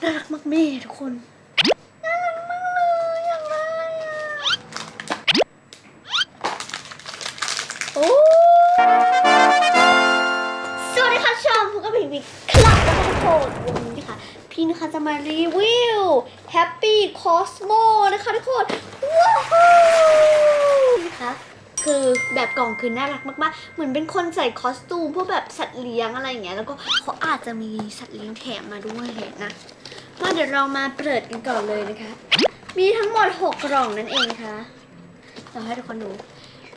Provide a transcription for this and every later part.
น่ารักมากแม่ทุกคน น่ารักมากเลยอย่างไรอะโอ้สวัสดีค่ะชมพวกกับพี่บิ๊กคลับนะคะทุกคนวันนี้นะคะพี่นะคะจะมารีวิว Happy Cosmo นะคะทุกคน ว้าวนะคะ คือแบบกล่องคือน่ารักมากๆ เหมือนเป็นคนใส่คอสตูมพวกแบบสัตว์เลี้ยงอะไรอย่างเงี้ย แล้วก็เขาอาจจะมีสัตว์เลี้ยงแถมมาด้วยนะ มาเดี๋ยวเรามาเปิดกันก่อนเลยนะคะ มีทั้งหมด 6 กล่องนั่นเองนะคะเราให้ทุกคนดู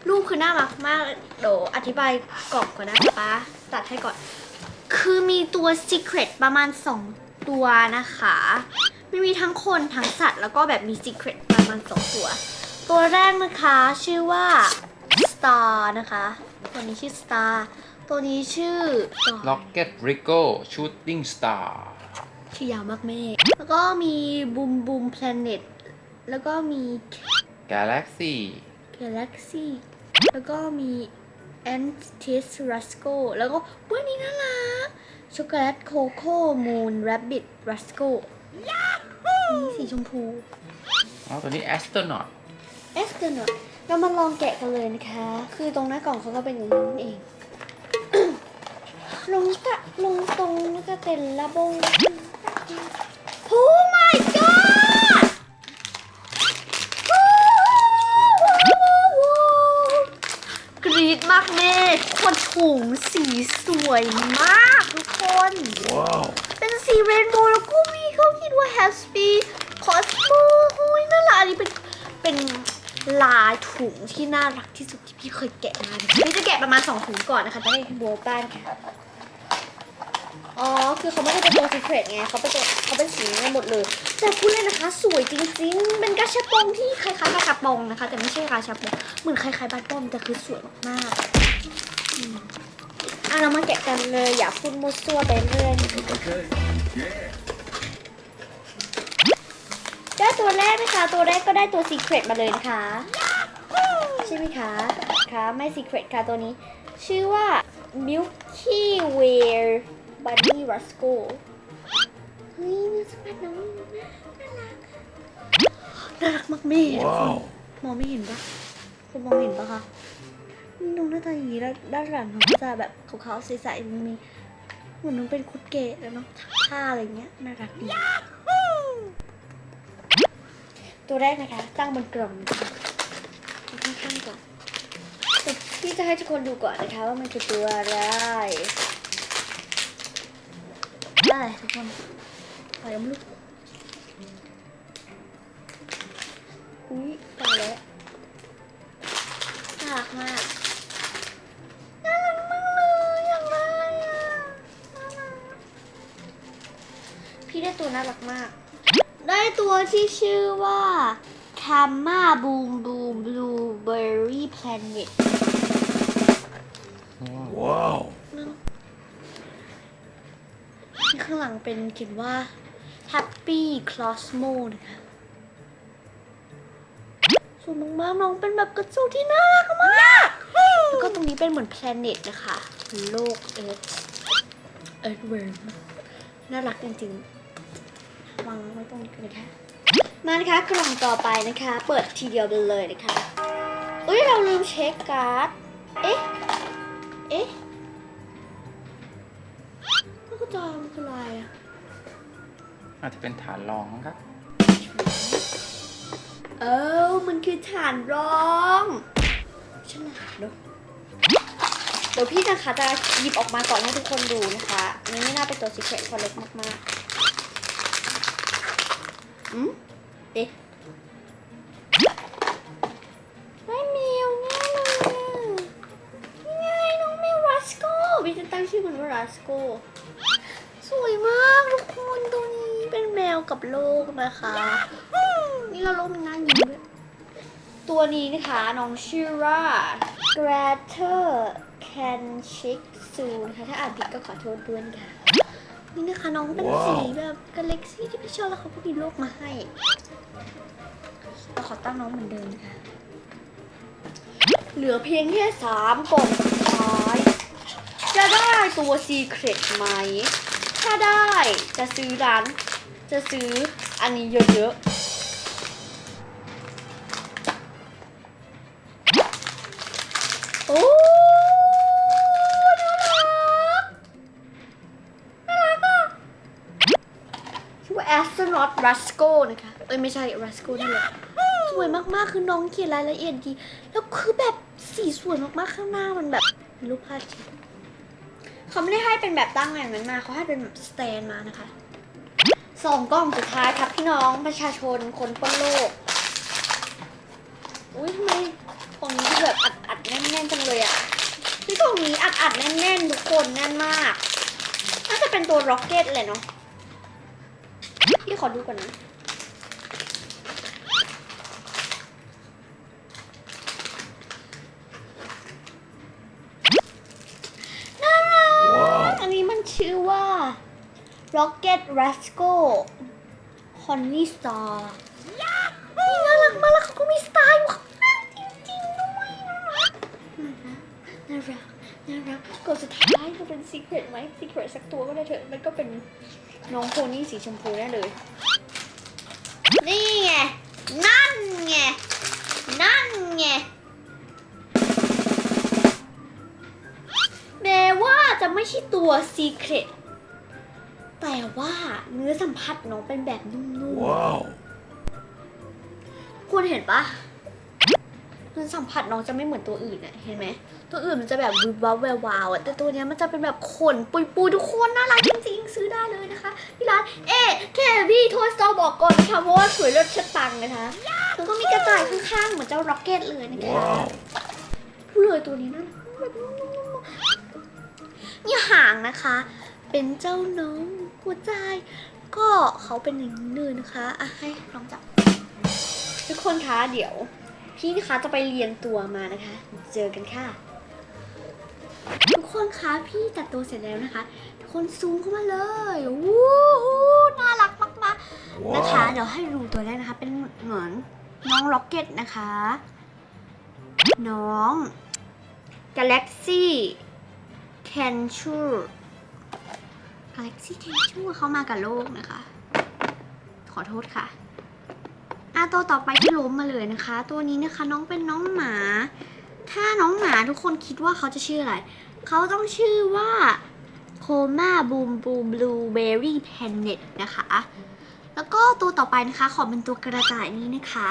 รูปคือน่ารักมากเดี๋ยวอธิบายกล่องก่อนนะป๊าตัดให้ก่อน คือมีตัว Secret ประมาณ 2 ตัวนะคะไม่มีทั้งคนทั้งสัตว์แล้วก็แบบมี Secret ประมาณ 2 ตัว ตัวแรกนะคะชื่อว่า Star นะคะ ตัวนี้ชื่อ Star ตัวนี้ชื่อ Rocket Rico Shooting Star ชื่อยาวมากแม่ แล้วก็มีบูมบูมแพลเน็ตแล้วก็มี Galaxy Galaxy แล้วก็มี a n t i s Rasco แล้วก็วันนี้น่ารักช็อกโกแลตโคโค่มูนแรบบิทรัสโกนี่สีชมพูอ๋อตัวนี้ Astronaut เอสเตอร์นอเรามาลองแกะกันเลยนะคะ คือตรงหน้ากล่องเขาก็เป็นอย่างนี้นเอง ลงตะลงตรงแล้วก็เต็นระบงโอ้ my god กรี๊ดมากแม่คนถุงสีสวยมากทุกคนว้าวเป็นสีเรนโบว์แล้วก็มีเขาคิดว่า Happy Cosmo โอ้ยน่ารักอันนี้เป็นเป็น ลายถุงที่น่ารักที่สุดที่พี่เคยแกะมาพี่จะแกะประมาณ2ถุงก่อนนะคะจะได้โบว์บ้านค่ะ อ๋อ คือเขาไม่ได้เป็นตัวซีเครตไงเขาเป็นเขาเป็นสีนี้หมดเลย แต่พูดเลยนะคะ สวยจริงๆ เป็นกระชับปองที่คล้ายๆกระชับปองนะคะ แต่ไม่ใช่กระชับปองเหมือนคล้ายๆบ้านป้อมแต่คือสวยมากๆอะเรามาแกะกันเลยอย่าพูดมั่วซั่วไปเรื่อย ตัวแรกนะคะ ตัวแรกก็ได้ตัว Secret มาเลยนะคะ ใช่ไหมคะคะไม่ Secret ค่ะตัวนี้ ชื่อว่า Milky Way Bunny Rasco เฮ้ยน่าสมัดน้องน่ารักอะน่ารักมากแม่ทุกคนมองไม่เห็นปะคุณมองเห็นปะคะน้องหน้าตาอย่างนี้แล้วด้านหลังเขาก็จะแบบขาวๆใสๆมันมีเหมือนน้องเป็นคุดเกตแล้วเนาะท่าอะไรเงี้ยน่ารักดี ตัวแรกนะคะ ตั้งบนกล่องนะคะเอาข้างๆก่อนแต่พี่จะให้ทุกคนดูก่อนนะคะ ว่ามันคือตัวอะไรได้ทุกคนไปยังไม่รู้อุ้ยตายแล้วน่ารักมากน่ารักมากเลยอย่างไรอะพี่ได้ตัวน่ารักมาก ตัวที่ชื่อว่า k a m a Boom Boom Blueberry Planet ว้าวที่ข้างหลังเป็นเขียนว่า Happy Cosmo นะคะสวยมากๆน้องเป็นแบบกระจูที่น่ารักมาก แล้วก็ตรงนี้เป็นเหมือน planet นะคะ โลกเอิร์ธเอิร์ธเวิร์มน่ารักจริงๆ วางไว้ตรงนี้กันนะคะ มานะคะกล่องต่อไปนะคะ เปิดทีเดียวไปเลยนะคะ เอ้ยเราลืมเช็คการ์ด เอ๊ะ เอ๊ะลูกจอยมันคืออะไรอะอาจจะเป็นฐานรองครับเออมันคือฐานรองฉลาดเนอะเดี๋ยวพี่นะคะจะหยิบออกมาก่อนให้ทุกคนดูนะคะอันนี้ไม่น่าเป็นตัวซีเครตเพราะเล็กมากๆ อืมเอ๊ะไม่แมวง่ายเลยอะนี่ไงน้องแมวรัสโกพี่จะตั้งชื่อมันว่ารัสโกสวยมากทุกคนตัวนี้เป็นแมวกับโลกนะคะนี่เราโลกมันน่ายิ้มด้วยตัวนี้นะคะน้องชื่อว่า g r a t e r Can c h i k Su นะคะถ้าอ่านผิดก็ขอโทษด้วยนะคะ นี่นะคะน้องเป็นสีแบบกาแล็กซี่ที่พี่ชอบแล้วเขาก็มีโลกมาให้เราขอตั้งน้องเหมือนเดิมนะคะเหลือเพียงแค่สามกล่องสุดท้าย จะได้ตัว Secret ไหม ถ้าได้จะซื้อร้าน จะซื้ออันนี้เยอะๆ ชื่อว่า astronaut Rasco นะคะ เอ้ยไม่ใช่ Rasco นี่แหละสวยมากๆ คือน้องเขียนรายละเอียดดี แล้วคือแบบสีสวยมากๆ ข้างหน้ามันแบบเป็นรูปภาพจริงเขาไม่ได้ให้เป็นแบบตั้งอย่างนั้นมา เขาให้เป็นแบบสแตนมานะคะสองกล้องสุดท้ายครับพี่น้องประชาชนคนทั่วโลก อุ้ยทำไมของนี้แบบอัดอัดๆแน่นๆจังเลยอะพี่ของนี้อัดอัดๆแน่นๆทุกคนแน่นมาก น่าจะเป็นตัวร็อกเก็ตเลยเนาะ พี่ขอดูก่อนนะน่ารักอันนี้มันชื่อว่า Rocket Rasco Honey Star นี่น่ารักมากแล้วเขาก็มีสไตล์อยู่ข้างหน้าจริงๆด้วยน่ารักน่ารักน่ารักกดสุดท้ายจะเป็น Secret ไหม Secret สักตัวก็ได้เถอะ มันก็เป็น น้องโพนี่สีชมพูแน่เลย นี่ไง นั่นไง นั่นไงแม้ว่าจะไม่ใช่ตัว Secret แต่ว่าเนื้อสัมผัสน้องเป็นแบบนุ่ม Wow. ๆคุณเห็นปะ เนื้อสัมผัสน้องจะไม่เหมือนตัวอื่นอะเห็นไหม ตัวอื่นมันจะแบบวิบวับแวววาวอะแต่ตัวเนี้ยมันจะเป็นแบบขนปุยปุยๆทุกคนน่ารักจริงๆ ซื้อได้เลยนะคะที่ร้านเอ๊เคพี่โทสตอบอกก่อนนะคะเพราะว่าสวยเลิศเชดปังนะคะแล้วก็มีกระต่ายข้างๆเหมือนเจ้าร็อกเก็ตเลยนะคะ Wow. พูดเลยตัวนี้น่ารักแบบนี่หางนะคะ เป็นเจ้าน้องหัวใจ ก็เขาเป็นอย่างนี้เลยนะคะอะให้ลองจับทุกคนคะเดี๋ยว พี่นะคะจะไปเรียงตัวมานะคะ เจอกันค่ะ ทุกคนคะพี่จัดตัวเสร็จแล้วนะคะ ทุกคนซูมเข้ามาเลยวู้ฮู้น่ารักมากๆนะคะ Wow. เดี๋ยวให้ดูตัวแรกนะคะ เป็นเหมือนน้องล็อกเก็ตนะคะ น้อง Galaxy c a n c h u r Galaxy c a n c h u r เขามากับโลกนะคะ ขอโทษค่ะ อะตัวต่อไปที่ล้มมาเลยนะคะ ตัวนี้นะคะน้องเป็นน้องหมา ถ้าน้องหมาทุกคนคิดว่าเขาจะชื่ออะไร เขาต้องชื่อว่าโคมาบูมบูบลูเบอรี่แพนเน็ตนะคะ แล้วก็ตัวต่อไปนะคะขอเป็นตัวกระต่ายนี้นะคะ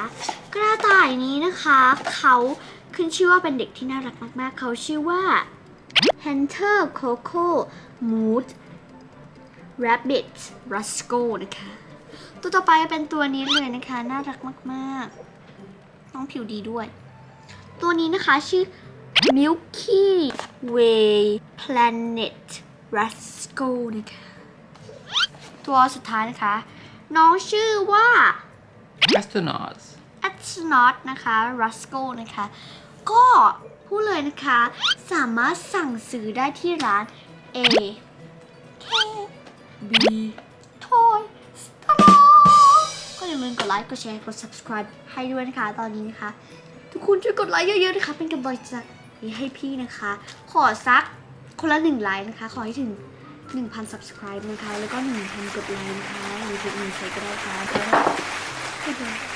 กระต่ายนี้นะคะ เขาขึ้นชื่อว่าเป็นเด็กที่น่ารักมาก ๆ เขาชื่อว่า Hunter Coco Mood Rabbit Rasco นะคะ ตัวต่อไปเป็นตัวนี้เลยนะคะ น่ารักมากๆ น้องผิวดีด้วย ตัวนี้นะคะชื่อ Milky Way Planet Rasco นะคะ ตัวสุดท้ายนะคะ น้องชื่อว่า Astronauts. astronaut นะคะ Rasco นะคะ ก็พูดเลยนะคะ สามารถสั่งซื้อได้ที่ร้าน A K B Toy ลืมกดไลค์ กดแชร์ กด subscribe ให้ด้วยนะคะ ตอนนี้นะคะ ทุกคนช่วยกดไลค์เยอะๆนะคะ เป็นกำลังใจให้พี่นะคะ ขอซักคนละหนึ่งไลค์นะคะ ขอให้ถึง 1,000 subscribe นะคะ แล้วก็ 1,000 กดไลค์นะคะหรือถึง1ใช้ก็ได้ค่ะ